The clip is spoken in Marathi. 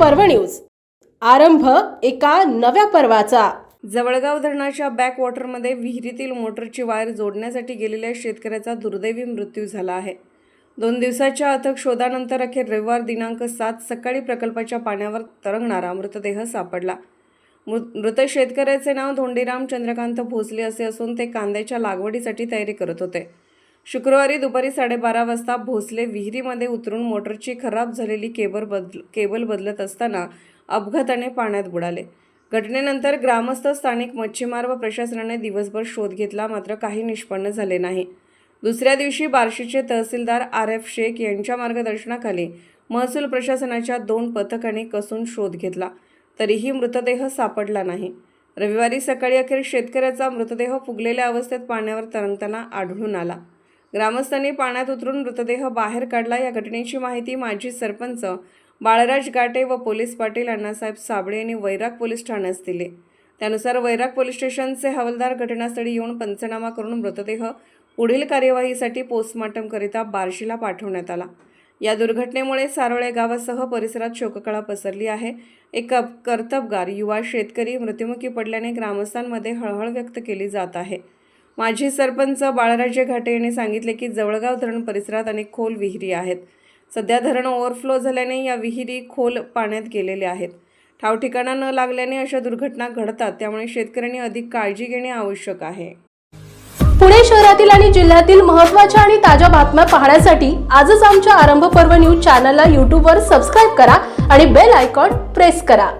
पर्व न्यूज. आरंभ एका नव्या पर्वाचा. जवळगाव धरणाच्या बॅकवॉटरमध्ये विहिरीतील मोटरची वायर जोडण्यासाठी गेलेल्या शेतकऱ्याचा दुर्दैवी मृत्यू झाला आहे. दोन दिवसाच्या अथक शोधानंतर अखेर रविवार दिनांक सात सकाळी प्रकल्पाच्या पाण्यावर तरंगणारा मृतदेह सापडला. मृ- मृत शेतकऱ्याचे नाव धोंडीराम चंद्रकांत भोसले असे असून ते कांद्याच्या लागवडीसाठी तयारी करत होते. शुक्रवारी दुपारी साडेबारा वाजता भोसले विहिरीमध्ये उतरून मोटरची खराब झालेली केबल बदल केबल बदलत असताना अपघाताने पाण्यात बुडाले. घटनेनंतर ग्रामस्थ स्थानिक मच्छीमार व प्रशासनाने दिवसभर शोध घेतला मात्र काही निष्पन्न झाले नाही. दुसऱ्या दिवशी बार्शीचे तहसीलदार आर एफ शेख यांच्या मार्गदर्शनाखाली महसूल प्रशासनाच्या दोन पथकांनी कसून शोध घेतला तरीही मृतदेह सापडला नाही. रविवारी सकाळी अखेर शेतकऱ्याचा मृतदेह फुगलेल्या अवस्थेत पाण्यावर तरंगताना आढळून आला. ग्रामस्थांनी पाण्यात उतरून मृतदेह बाहेर काढला. या घटनेची माहिती माजी सरपंच बाळराज गाटे व पोलीस पाटील अण्णासाहेब साबळे यांनी वैराग पोलीस ठाण्यास दिले. त्यानुसार वैराग पोलीस स्टेशनचे हवालदार घटनास्थळी येऊन पंचनामा करून मृतदेह पुढील कार्यवाहीसाठी पोस्टमॉर्टमकरिता बार्शीला पाठवण्यात आला. या दुर्घटनेमुळे सारोळे गावासह परिसरात शोककळा पसरली आहे. एक कर्तबगार युवा शेतकरी मृत्युमुखी पडल्याने ग्रामस्थांमध्ये हळहळ व्यक्त केली जात आहे. माजी सरपंच बाळराजे घाटे यांनी सांगितले की जवळगाव धरण परिसरात अनेक खोल विहिरी आहेत. सध्या धरण ओव्हरफ्लो झाल्याने या विहिरी खोल पाण्यात गेलेल्या आहेत. ठावठिकाणा न लागल्याने अशा दुर्घटना घडतात त्यामुळे शेतकऱ्यांनी अधिक काळजी घेणे आवश्यक आहे. पुणे शहरातील आणि जिल्ह्यातील महत्त्वाच्या आणि ताज्या बातम्या पाहण्यासाठी आजच आमच्या आरंभ पर्व न्यूज चॅनलला यूट्यूबवर सबस्क्राईब करा आणि बेल आयकॉन प्रेस करा.